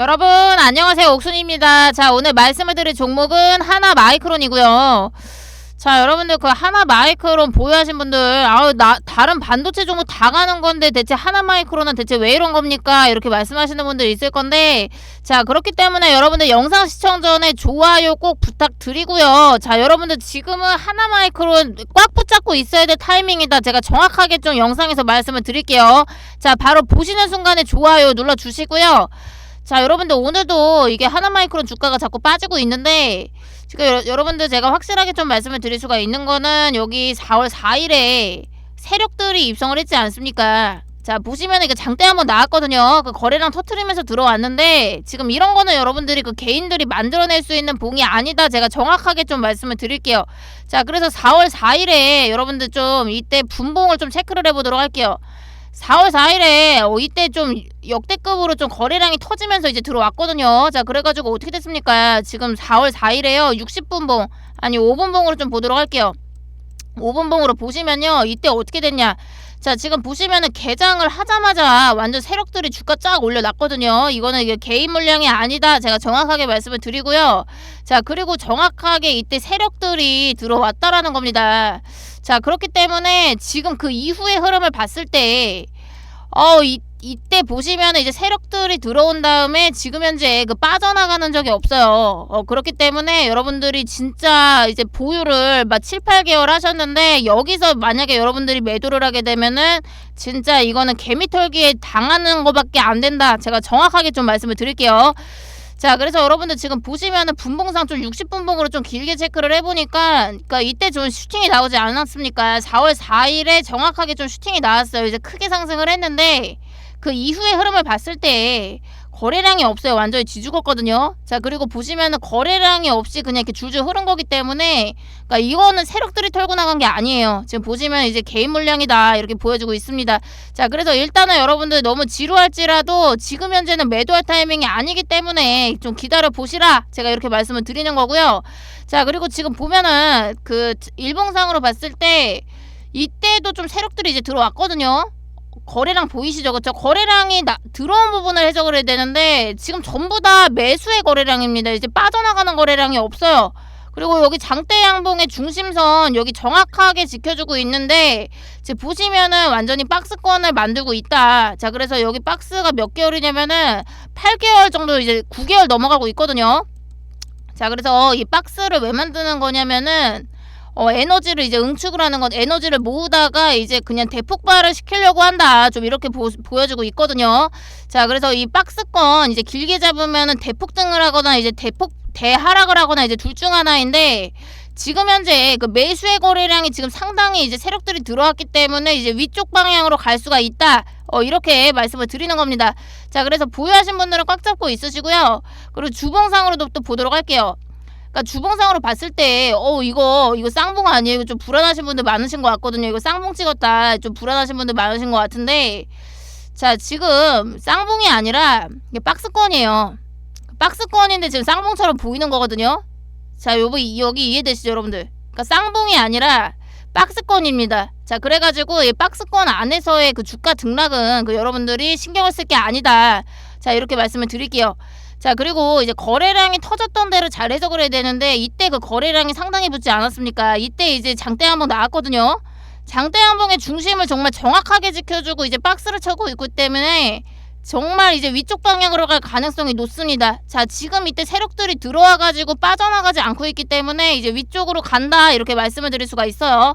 여러분 안녕하세요. 옥순입니다. 자 오늘 말씀을 드릴 종목은 하나 마이크론이고요. 자 여러분들 그 하나 마이크론 보유하신 분들 아우 나 다른 반도체 종목 다 가는 건데 대체 하나 마이크론은 대체 왜 이런 겁니까? 이렇게 말씀하시는 분들 있을 건데 자 그렇기 때문에 여러분들 영상 시청 전에 좋아요 꼭 부탁드리고요. 자 여러분들 지금은 하나 마이크론 꽉 붙잡고 있어야 될 타이밍이다. 제가 정확하게 좀 영상에서 말씀을 드릴게요. 자 바로 보시는 순간에 좋아요 눌러 주시고요 자 여러분들 오늘도 이게 하나 마이크론 주가가 자꾸 빠지고 있는데 지금 여, 여러분들 제가 확실하게 좀 말씀을 드릴 수가 있는 거는 여기 4월 4일에 세력들이 입성을 했지 않습니까? 자 보시면 이게 장대 한번 나왔거든요. 그 거래량 터트리면서 들어왔는데 지금 이런 거는 여러분들이 그 개인들이 만들어낼 수 있는 봉이 아니다. 제가 정확하게 좀 말씀을 드릴게요. 자 그래서 4월 4일에 여러분들 좀 이때 분봉을 좀 체크를 해보도록 할게요. 4월 4일에 어, 이때 좀 역대급으로 좀 거래량이 터지면서 이제 들어왔거든요. 자, 그래가지고 어떻게 됐습니까? 지금 4월 4일에요. 60분봉, 아니 5분봉으로 좀 보도록 할게요. 5분봉으로 보시면요. 이때 어떻게 됐냐. 자, 지금 보시면은 개장을 하자마자 완전 세력들이 주가 쫙 올려놨거든요. 이거는 이게 개인 물량이 아니다. 제가 정확하게 말씀을 드리고요. 자, 그리고 정확하게 이때 세력들이 들어왔다라는 겁니다. 자, 그렇기 때문에 지금 그 이후의 흐름을 봤을 때, 어, 이, 이때 보시면 이제 세력들이 들어온 다음에 지금 현재 그 빠져나가는 적이 없어요. 어, 그렇기 때문에 여러분들이 진짜 이제 보유를 막 7, 8개월 하셨는데 여기서 만약에 여러분들이 매도를 하게 되면은 진짜 이거는 개미털기에 당하는 것밖에 안 된다. 제가 정확하게 좀 말씀을 드릴게요. 자, 그래서 여러분들 지금 보시면은 분봉상 좀 60분봉으로 좀 길게 체크를 해보니까, 그러니까 이때 좀 슈팅이 나오지 않았습니까? 4월 4일에 정확하게 좀 슈팅이 나왔어요. 이제 크게 상승을 했는데, 그 이후의 흐름을 봤을 때, 거래량이 없어요. 완전히 뒤죽었거든요. 자, 그리고 보시면은 거래량이 없이 그냥 이렇게 줄줄 흐른 거기 때문에, 그러니까 이거는 세력들이 털고 나간 게 아니에요. 지금 보시면 이제 개인 물량이다. 이렇게 보여주고 있습니다. 자, 그래서 일단은 여러분들 너무 지루할지라도 지금 현재는 매도할 타이밍이 아니기 때문에 좀 기다려 보시라. 제가 이렇게 말씀을 드리는 거고요. 자, 그리고 지금 보면은 그 일봉상으로 봤을 때 이때도 좀 세력들이 이제 들어왔거든요. 거래량 보이시죠? 그렇죠? 거래량이 나, 들어온 부분을 해석을 해야 되는데 지금 전부 다 매수의 거래량입니다. 이제 빠져나가는 거래량이 없어요. 그리고 여기 장대 양봉의 중심선 여기 정확하게 지켜주고 있는데 지금 보시면은 완전히 박스권을 만들고 있다. 자 그래서 여기 박스가 몇 개월이냐면은 8개월 정도 이제 9개월 넘어가고 있거든요. 자 그래서 이 박스를 왜 만드는 거냐면은 어, 에너지를 이제 응축을 하는 건 에너지를 모으다가 이제 그냥 대폭발을 시키려고 한다. 좀 이렇게 보, 보여주고 있거든요. 자, 그래서 이 박스권 이제 길게 잡으면은 대폭등을 하거나 이제 대폭 대하락을 하거나 이제 둘 중 하나인데 지금 현재 그 매수의 거래량이 지금 상당히 이제 세력들이 들어왔기 때문에 이제 위쪽 방향으로 갈 수가 있다. 어, 이렇게 말씀을 드리는 겁니다. 자, 그래서 보유하신 분들은 꽉 잡고 있으시고요. 그리고 주봉상으로도 또 보도록 할게요. 그러니까 주봉상으로 봤을 때, 어, 이거, 이거 쌍봉 아니에요? 좀 불안하신 분들 많으신 것 같거든요. 이거 쌍봉 찍었다. 좀 불안하신 분들 많으신 것 같은데, 자, 지금 쌍봉이 아니라, 이게 박스권이에요. 박스권인데 지금 쌍봉처럼 보이는 거거든요. 자, 여기, 여기 이해되시죠, 여러분들? 그러니까 쌍봉이 아니라, 박스권입니다. 자, 그래가지고 이 박스권 안에서의 그 주가 등락은 그 여러분들이 신경을 쓸 게 아니다. 자, 이렇게 말씀을 드릴게요. 자, 그리고 이제 거래량이 터졌던 데를 잘 해석을 해야 되는데 이때 그 거래량이 상당히 붙지 않았습니까? 이때 이제 장대 한번 나왔거든요. 장대 한봉의 중심을 정말 정확하게 지켜주고 이제 박스를 쳐고 있기 때문에 정말 이제 위쪽 방향으로 갈 가능성이 높습니다. 자, 지금 이때 세력들이 들어와 가지고 빠져나가지 않고 있기 때문에 이제 위쪽으로 간다 이렇게 말씀을 드릴 수가 있어요.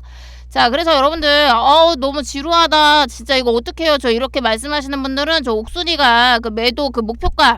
자, 그래서 여러분들, 어우, 너무 지루하다. 진짜 이거 어떡해요. 저 이렇게 말씀하시는 분들은 저 옥순이가 그 매도 그 목표가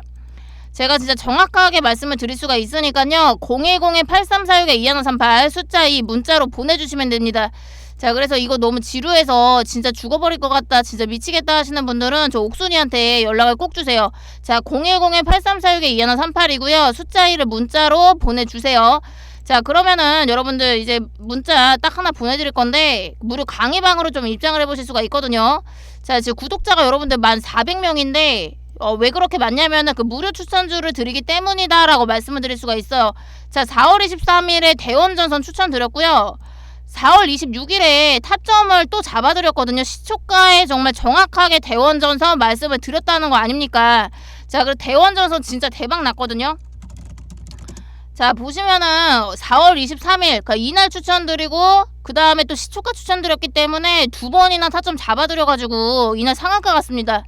제가 진짜 정확하게 말씀을 드릴 수가 있으니까요. 010-8346-2138 숫자 2 문자로 보내주시면 됩니다. 자, 그래서 이거 너무 지루해서 진짜 죽어버릴 것 같다, 진짜 미치겠다 하시는 분들은 저 옥순이한테 연락을 꼭 주세요. 자, 010-8346-2138이고요. 숫자 2를 문자로 보내주세요. 자, 그러면은 여러분들 이제 문자 딱 하나 보내드릴 건데, 무료 강의방으로 좀 입장을 해보실 수가 있거든요. 자, 지금 구독자가 여러분들 만 400명인데, 어, 왜 그렇게 많냐면은 그 무료 추천주를 드리기 때문이다라고 말씀을 드릴 수가 있어요. 자, 4월 23일에 대원전선 추천드렸고요. 4월 26일에 타점을 또 잡아드렸거든요. 시초가에 정말 정확하게 대원전선 말씀을 드렸다는 거 아닙니까? 자, 그리고 대원전선 진짜 대박 났거든요. 자, 보시면은 4월 23일, 그러니까 이날 추천드리고, 그 다음에 또 시초가 추천드렸기 때문에 두 번이나 타점 잡아드려가지고, 이날 상한가 갔습니다.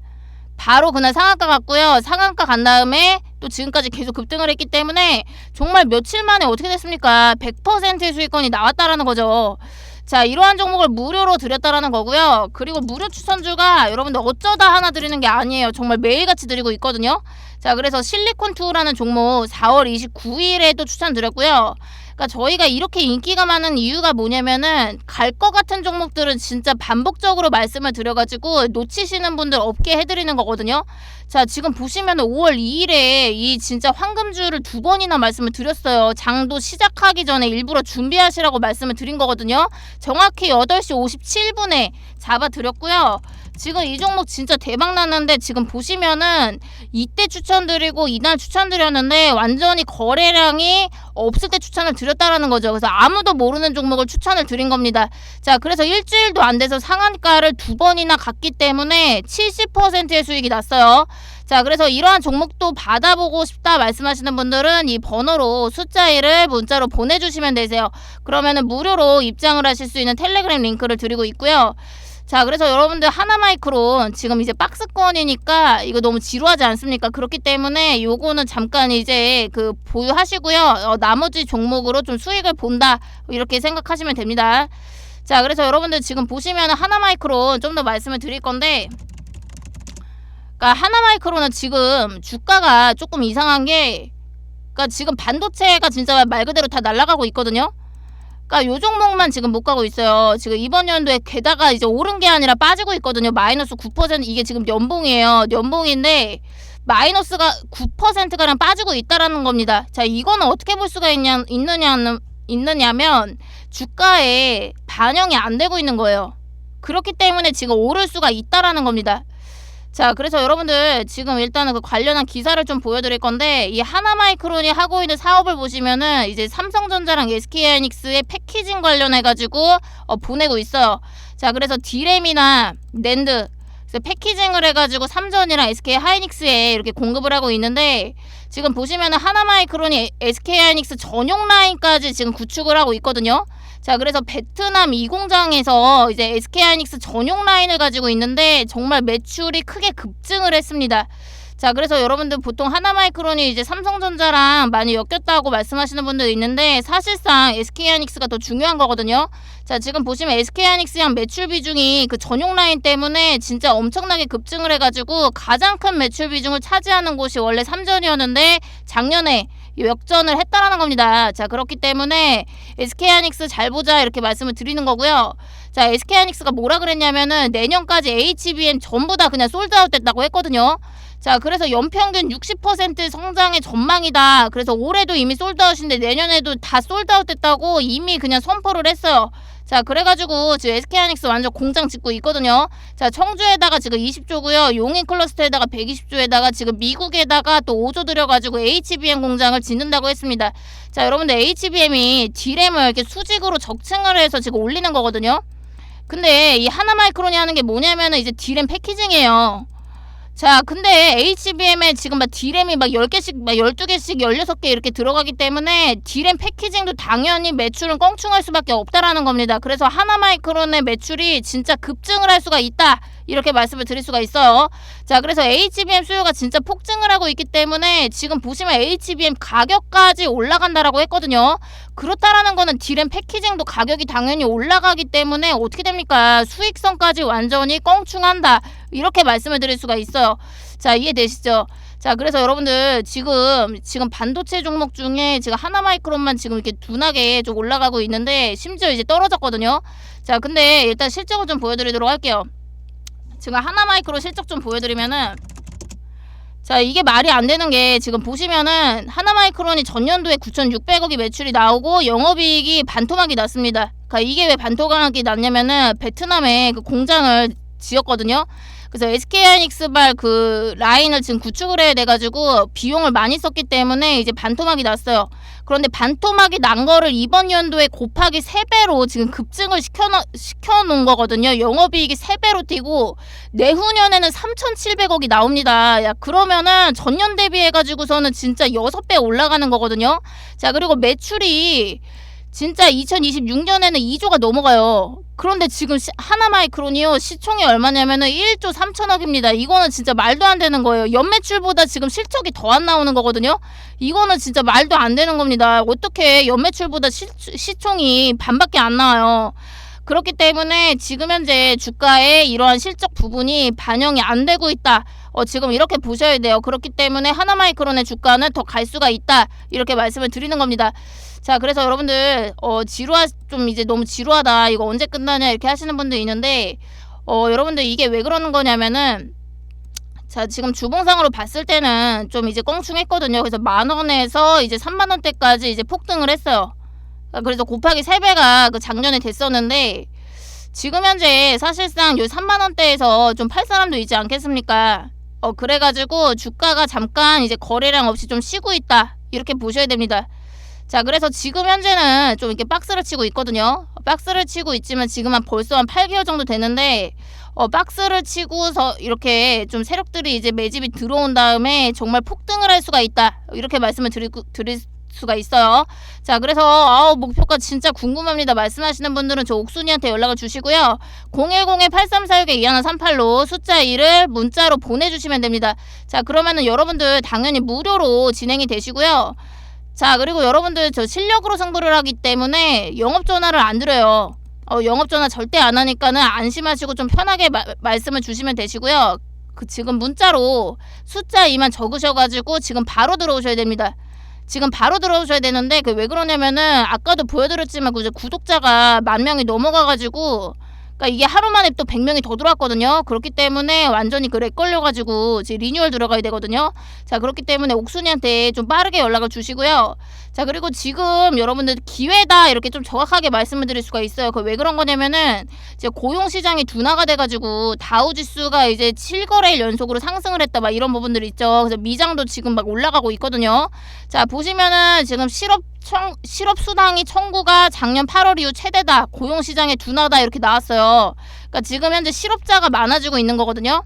바로 그날 상한가 갔고요. 상한가 간 다음에 또 지금까지 계속 급등을 했기 때문에 정말 며칠 만에 어떻게 됐습니까? 100%의 수익권이 나왔다라는 거죠. 자, 이러한 종목을 무료로 드렸다라는 거고요. 그리고 무료 추천주가 여러분들 어쩌다 하나 드리는 게 아니에요. 정말 매일같이 드리고 있거든요. 자, 그래서 실리콘2라는 종목 4월 29일에 또 추천드렸고요. 그러니까 저희가 이렇게 인기가 많은 이유가 뭐냐면은 갈 것 같은 종목들은 진짜 반복적으로 말씀을 드려가지고 놓치시는 분들 없게 해드리는 거거든요. 자, 지금 보시면은 5월 2일에 이 진짜 황금주를 두 번이나 말씀을 드렸어요. 장도 시작하기 전에 일부러 준비하시라고 말씀을 드린 거거든요. 정확히 8시 57분에 잡아드렸고요. 지금 이 종목 진짜 대박 났는데 지금 보시면은 이때 추천드리고 이날 추천드렸는데 완전히 거래량이 없을 때 추천을 드렸다라는 거죠. 그래서 아무도 모르는 종목을 추천을 드린 겁니다. 자, 그래서 일주일도 안 돼서 상한가를 두 번이나 갔기 때문에 70%의 수익이 났어요. 자, 그래서 이러한 종목도 받아보고 싶다 말씀하시는 분들은 이 번호로 숫자 1을 문자로 보내주시면 되세요. 그러면은 무료로 입장을 하실 수 있는 텔레그램 링크를 드리고 있고요. 자, 그래서 여러분들 하나 마이크론 지금 이제 박스권이니까 이거 너무 지루하지 않습니까? 그렇기 때문에 요거는 잠깐 이제 그 보유하시고요. 어, 나머지 종목으로 좀 수익을 본다. 이렇게 생각하시면 됩니다. 자, 그래서 여러분들 지금 보시면 하나 마이크론 좀 더 말씀을 드릴 건데 그러니까 하나 마이크론은 지금 주가가 조금 이상한 게 그러니까 지금 반도체가 진짜 말 그대로 다 날아가고 있거든요. 그러니까 요 종목만 지금 못 가고 있어요. 지금 이번 연도에 게다가 이제 오른 게 아니라 빠지고 있거든요. 마이너스 9% 이게 지금 연봉이에요. 연봉인데 마이너스가 9%가량 빠지고 있다라는 겁니다. 자, 이거는 어떻게 볼 수가 있냐 있느냐는 있느냐면 주가에 반영이 안 되고 있는 거예요. 그렇기 때문에 지금 오를 수가 있다라는 겁니다. 자, 그래서 여러분들 지금 일단은 그 관련한 기사를 좀 보여드릴 건데 이 하나마이크론이 하고 있는 사업을 보시면은 이제 삼성전자랑 SK하이닉스의 패키징 관련해 가지고 어, 보내고 있어요. 자, 그래서 디램이나 낸드 그래서 패키징을 해가지고 삼전이랑 SK 하이닉스에 이렇게 공급을 하고 있는데 지금 보시면은 하나마이크론이 SK 하이닉스 전용 라인까지 지금 구축을 하고 있거든요. 자, 그래서 베트남 이 공장에서 이제 SK 하이닉스 전용 라인을 가지고 있는데 정말 매출이 크게 급증을 했습니다. 자, 그래서 여러분들 보통 하나마이크론이 이제 삼성전자랑 많이 엮였다고 말씀하시는 분들 있는데 사실상 SK하이닉스가 더 중요한 거거든요. 자, 지금 보시면 SK하이닉스랑 매출 비중이 그 전용 라인 때문에 진짜 엄청나게 급증을 해가지고 가장 큰 매출 비중을 차지하는 곳이 원래 삼전이었는데 작년에 역전을 했다라는 겁니다. 자, 그렇기 때문에 SK하이닉스 잘 보자 이렇게 말씀을 드리는 거고요. 자, SK하이닉스가 뭐라 그랬냐면은 내년까지 HBM 전부 다 그냥 솔드아웃 됐다고 했거든요. 자, 그래서 연평균 60% 성장의 전망이다. 그래서 올해도 이미 솔드아웃인데 내년에도 다 솔드아웃 됐다고 이미 그냥 선포를 했어요. 자, 그래가지고 지금 SK하이닉스 완전 공장 짓고 있거든요. 자, 청주에다가 지금 20조고요. 용인 클러스터에다가 120조에다가 지금 미국에다가 또 5조 들여가지고 HBM 공장을 짓는다고 했습니다. 자, 여러분들 HBM이 D램을 이렇게 수직으로 적층을 해서 지금 올리는 거거든요. 근데 이 하나 마이크론이 하는 게 뭐냐면은 이제 D램 패키징이에요. 자, 근데 HBM에 지금 막 D램이 막 10개씩, 막 12개씩, 16개 이렇게 들어가기 때문에 D램 패키징도 당연히 매출은 껑충할 수밖에 없다라는 겁니다. 그래서 하나 마이크론의 매출이 진짜 급증을 할 수가 있다. 이렇게 말씀을 드릴 수가 있어요. 자, 그래서 HBM 수요가 진짜 폭증을 하고 있기 때문에 지금 보시면 HBM 가격까지 올라간다라고 했거든요. 그렇다라는 거는 D램 패키징도 가격이 당연히 올라가기 때문에 어떻게 됩니까? 수익성까지 완전히 껑충한다. 이렇게 말씀을 드릴 수가 있어요. 자, 이해되시죠? 자, 그래서 여러분들 지금 지금 반도체 종목 중에 지금 하나 마이크론만 지금 이렇게 둔하게 좀 올라가고 있는데 심지어 이제 떨어졌거든요. 자, 근데 일단 실적을 좀 보여드리도록 할게요. 지금 하나 마이크로 실적 좀 보여드리면은 자 이게 말이 안 되는 게 지금 보시면은 하나마이크론이 전년도에 9,600억이 매출이 나오고 영업이익이 반토막이 났습니다. 그러니까 이게 왜 반토막이 났냐면은 베트남에 그 공장을 지었거든요. 그래서 SK하이닉스발 그 라인을 지금 구축을 해야 돼가지고 비용을 많이 썼기 때문에 이제 반토막이 났어요. 그런데 반토막이 난 거를 이번 연도에 곱하기 3배로 지금 급증을 시켜놓, 시켜놓은 거거든요. 영업이익이 3배로 뛰고 내후년에는 3,700억이 나옵니다. 야, 그러면은 전년 대비해가지고서는 진짜 6배 올라가는 거거든요. 자, 그리고 매출이 진짜 2026년에는 2조가 넘어가요. 그런데 지금 시, 하나 마이크론이요 시총이 얼마냐면은 1조 3천억입니다. 이거는 진짜 말도 안 되는 거예요. 연매출보다 지금 실적이 더 안 나오는 거거든요. 이거는 진짜 말도 안 되는 겁니다. 어떻게 연매출보다 시, 시총이 반밖에 안 나와요. 그렇기 때문에 지금 현재 주가에 이러한 실적 부분이 반영이 안 되고 있다. 어, 지금 이렇게 보셔야 돼요. 그렇기 때문에 하나마이크론의 주가는 더 갈 수가 있다. 이렇게 말씀을 드리는 겁니다. 자, 그래서 여러분들 어, 지루하 좀 이제 너무 지루하다. 이거 언제 끝나냐 이렇게 하시는 분들 있는데 어, 여러분들 이게 왜 그러는 거냐면은 자, 지금 주봉상으로 봤을 때는 좀 이제 껑충했거든요. 그래서 만 원에서 이제 3만 원대까지 이제 폭등을 했어요. 아, 그래서 곱하기 3배가 그 작년에 됐었는데 지금 현재 사실상 요 3만 원대에서 좀 팔 사람도 있지 않겠습니까? 어 그래가지고 주가가 잠깐 이제 거래량 없이 좀 쉬고 있다 이렇게 보셔야 됩니다. 자 그래서 지금 현재는 좀 이렇게 박스를 치고 있거든요. 박스를 치고 있지만 지금 한 벌써 한 8개월 정도 되는데 어 박스를 치고서 이렇게 좀 세력들이 이제 매집이 들어온 다음에 정말 폭등을 할 수가 있다 이렇게 말씀을 드리, 드릴 수가 있어요. 자, 그래서 아우 목표가 진짜 궁금합니다. 말씀하시는 분들은 저 옥순이한테 연락을 주시고요. 010-8346-2138로 숫자 1을 문자로 보내주시면 됩니다. 자, 그러면은 여러분들 당연히 무료로 진행이 되시고요. 자, 그리고 여러분들 저 실력으로 승부를 하기 때문에 영업 전화를 안 드려요. 어, 영업 전화 절대 안 하니까는 안심하시고 좀 편하게 마, 말씀을 주시면 되시고요. 그 지금 문자로 숫자 2만 적으셔가지고 지금 바로 들어오셔야 됩니다. 지금 바로 들어오셔야 되는데 그 왜 그러냐면은 아까도 보여드렸지만 그 이제 구독자가 만 명이 넘어가가지고 그러니까 이게 하루 만에 또 100명이 더 들어왔거든요. 그렇기 때문에 완전히 그래 걸려가지고 이제 리뉴얼 들어가야 되거든요. 자 그렇기 때문에 옥순이한테 좀 빠르게 연락을 주시고요. 자 그리고 지금 여러분들 기회다 이렇게 좀 정확하게 말씀을 드릴 수가 있어요. 그 왜 그런 거냐면은 이제 고용 시장이 둔화가 돼가지고 다우 지수가 이제 7거래일 연속으로 상승을 했다 막 이런 부분들이 있죠. 그래서 미장도 지금 막 올라가고 있거든요. 자 보시면은 지금 실업 청, 실업 수당이 청구가 작년 8월 이후 최대다. 고용 시장의 둔화다 이렇게 나왔어요. 그러니까 지금 현재 실업자가 많아지고 있는 거거든요.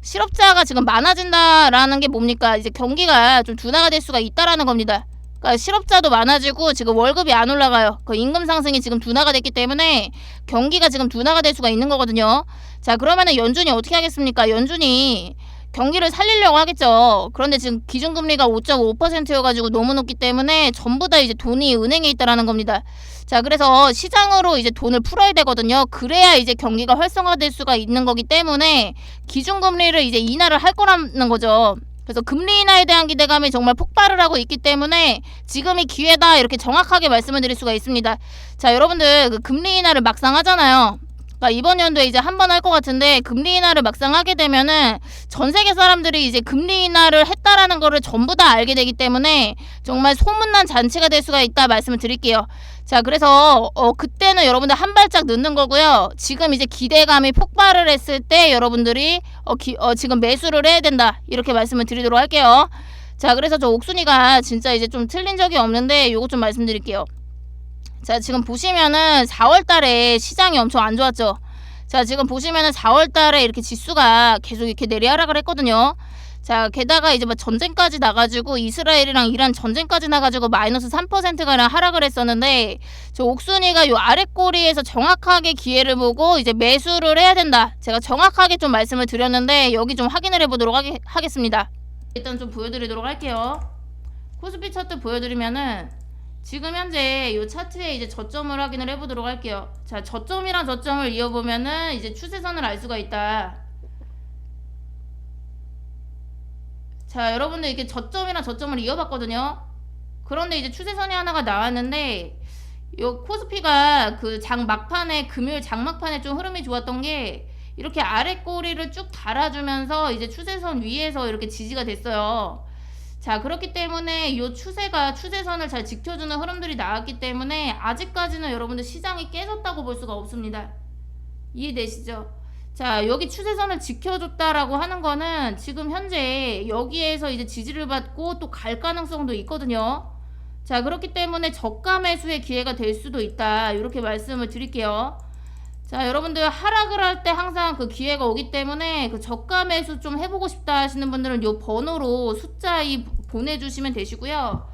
실업자가 지금 많아진다라는 게 뭡니까? 이제 경기가 좀 둔화가 될 수가 있다라는 겁니다. 그러니까 실업자도 많아지고 지금 월급이 안 올라가요. 그 임금 상승이 지금 둔화가 됐기 때문에 경기가 지금 둔화가 될 수가 있는 거거든요. 자, 그러면은 연준이 어떻게 하겠습니까? 연준이 경기를 살리려고 하겠죠. 그런데 지금 기준금리가 5.5%여가지고 너무 높기 때문에 전부 다 이제 돈이 은행에 있다라는 겁니다. 자, 그래서 시장으로 이제 돈을 풀어야 되거든요. 그래야 이제 경기가 활성화될 수가 있는 거기 때문에 기준금리를 이제 인하를 할 거라는 거죠. 그래서 금리 인하에 대한 기대감이 정말 폭발을 하고 있기 때문에 지금이 기회다 이렇게 정확하게 말씀을 드릴 수가 있습니다. 자, 여러분들 그 금리 인하를 막상 하잖아요. 그러니까 이번 연도에 이제 한 번 할 것 같은데 금리 인하를 막상 하게 되면은 전 세계 사람들이 이제 금리 인하를 했다라는 거를 전부 다 알게 되기 때문에 정말 소문난 잔치가 될 수가 있다 말씀을 드릴게요. 자, 그래서 어 그때는 여러분들 한 발짝 늦는 거고요. 지금 이제 기대감이 폭발을 했을 때 여러분들이 어, 기, 어 지금 매수를 해야 된다 이렇게 말씀을 드리도록 할게요. 자, 그래서 저 옥순이가 진짜 이제 좀 틀린 적이 없는데 요거 좀 말씀드릴게요. 자, 지금 보시면은 4월 달에 시장이 엄청 안 좋았죠. 자, 지금 보시면은 4월 달에 이렇게 지수가 계속 이렇게 내리하락을 했거든요. 자, 게다가 이제 뭐 전쟁까지 나가지고 이스라엘이랑 이란 전쟁까지 나가지고 마이너스 3%가량 하락을 했었는데 저 옥순이가 요 아래 꼬리에서 정확하게 기회를 보고 이제 매수를 해야 된다. 제가 정확하게 좀 말씀을 드렸는데 여기 좀 확인을 해보도록 하겠, 하겠습니다. 일단 좀 보여드리도록 할게요. 코스피 차트 보여드리면은 지금 현재 이 차트에 이제 저점을 확인을 해보도록 할게요. 자, 저점이랑 저점을 이어보면은 이제 추세선을 알 수가 있다. 자, 여러분들 이렇게 저점이랑 저점을 이어봤거든요. 그런데 이제 추세선이 하나가 나왔는데 요 코스피가 그 장 막판에 금요일 장 막판에 좀 흐름이 좋았던 게 이렇게 아래 꼬리를 쭉 달아주면서 이제 추세선 위에서 이렇게 지지가 됐어요. 자 그렇기 때문에 이 추세가 추세선을 잘 지켜주는 흐름들이 나왔기 때문에 아직까지는 여러분들 시장이 깨졌다고 볼 수가 없습니다. 이해되시죠? 자, 여기 추세선을 지켜줬다라고 하는 거는 지금 현재 여기에서 이제 지지를 받고 또 갈 가능성도 있거든요. 자, 그렇기 때문에 저가 매수의 기회가 될 수도 있다. 이렇게 말씀을 드릴게요. 자, 여러분들 하락을 할 때 항상 그 기회가 오기 때문에 그 저가 매수 좀 해보고 싶다 하시는 분들은 요 번호로 숫자 이 보내주시면 되시고요.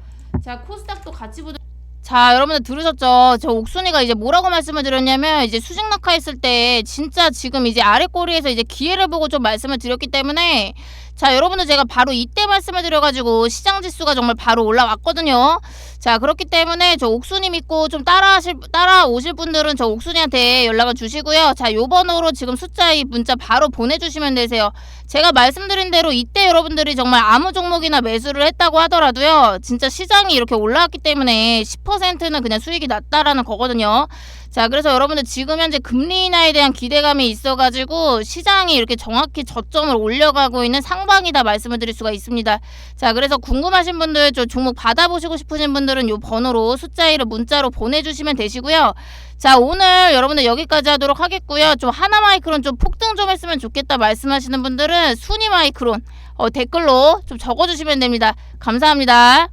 자, 코스닥도 같이 보도 자, 여러분들 들으셨죠? 저 옥순이가 이제 뭐라고 말씀을 드렸냐면 이제 수직 낙하했을 때 진짜 지금 이제 아래 꼬리에서 이제 기회를 보고 좀 말씀을 드렸기 때문에 자, 여러분들 제가 바로 이때 말씀을 드려가지고 시장 지수가 정말 바로 올라왔거든요. 자, 그렇기 때문에 저 옥순이 믿고 좀 따라하실, 따라오실 분들은 저 옥순이한테 연락을 주시고요. 자, 요 번호로 지금 숫자 이 문자 바로 보내주시면 되세요. 제가 말씀드린 대로 이때 여러분들이 정말 아무 종목이나 매수를 했다고 하더라도요. 진짜 시장이 이렇게 올라왔기 때문에 10%는 그냥 수익이 났다라는 거거든요. 자, 그래서 여러분들 지금 현재 금리 인하에 대한 기대감이 있어가지고 시장이 이렇게 정확히 저점을 올려가고 있는 상방이다 말씀을 드릴 수가 있습니다. 자, 그래서 궁금하신 분들, 저 종목 받아보시고 싶으신 분들은 요 번호로 숫자 1을 문자로 보내주시면 되시고요. 자, 오늘 여러분들 여기까지 하도록 하겠고요. 좀 하나 마이크론 좀 폭등 좀 했으면 좋겠다 말씀하시는 분들은 순위 마이크론 어, 댓글로 좀 적어주시면 됩니다. 감사합니다.